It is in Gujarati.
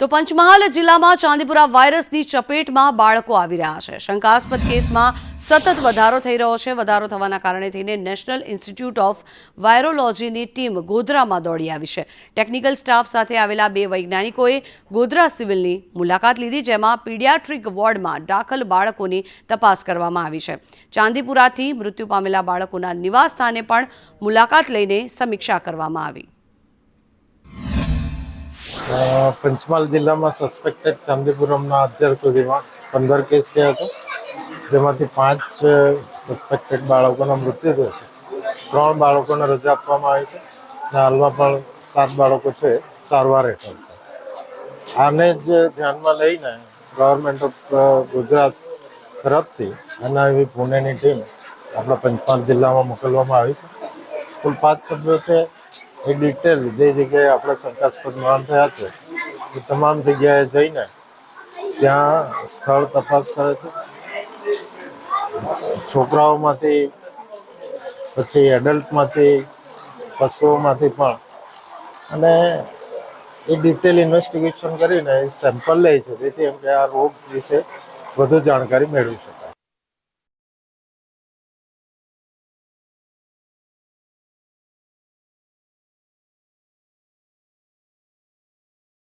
તો પંચમહાલ જિલ્લામાં ચાંદીપુરા વાયરસની ચપેટમાં બાળકો આવી રહ્યા છે. શંકાસ્પદ કેસમાં સતત વધારો થઈ રહ્યો છે. વધારો થવાના કારણે થઈને નેશનલ ઇન્સ્ટિટ્યૂટ ઓફ વાયરોલોજીની ટીમ ગોધરામાં દોડી આવી છે. ટેકનિકલ સ્ટાફ સાથે આવેલા બે વૈજ્ઞાનિકોએ ગોધરા સિવિલની મુલાકાત લીધી, જેમાં પીડિયાટ્રિક વોર્ડમાં દાખલ બાળકોની તપાસ કરવામાં આવી છે. ચાંદીપુરાથી મૃત્યુ પામેલા બાળકોના નિવાસ સ્થાને પણ મુલાકાત લઈને સમીક્ષા કરવામાં આવી. પંચમહાલ જિલ્લામાં સસ્પેક્ટેડ ચાંદીપુરમના અત્યાર સુધીમાં પંદર કેસ થયા હતા જેમાંથી પાંચ સસ્પેક્ટેડ બાળકોના મૃત્યુ થયા છે. ત્રણ બાળકોને રજા આપવામાં આવી છે અને હાલમાં પણ સાત બાળકો છે, સારવાર હેઠળ છે. આને જ ધ્યાનમાં લઈને ગવર્મેન્ટ ઓફ ગુજરાત તરફથી એનઆઈવી પુણેની ટીમ આપણા પંચમહાલ જિલ્લામાં મોકલવામાં આવી છે. કુલ પાંચ સભ્યો છે એ ડિટેલ જે જગ્યાએ આપણે શંકાસ્પદ મરણ થયા છે, એ તમામ જગ્યાએ જઈને ત્યાં સ્થળ તપાસ કરે છે. છોકરાઓમાંથી, પછી એડલ્ટમાંથી પશુઓમાંથી પણ. અને એ ડિટેલ ઇન્વેસ્ટિગેશન કરીને સેમ્પલ લે છે, જેથી એમ કે આ રોગ વિશે વધુ જાણકારી મેળવી શકાય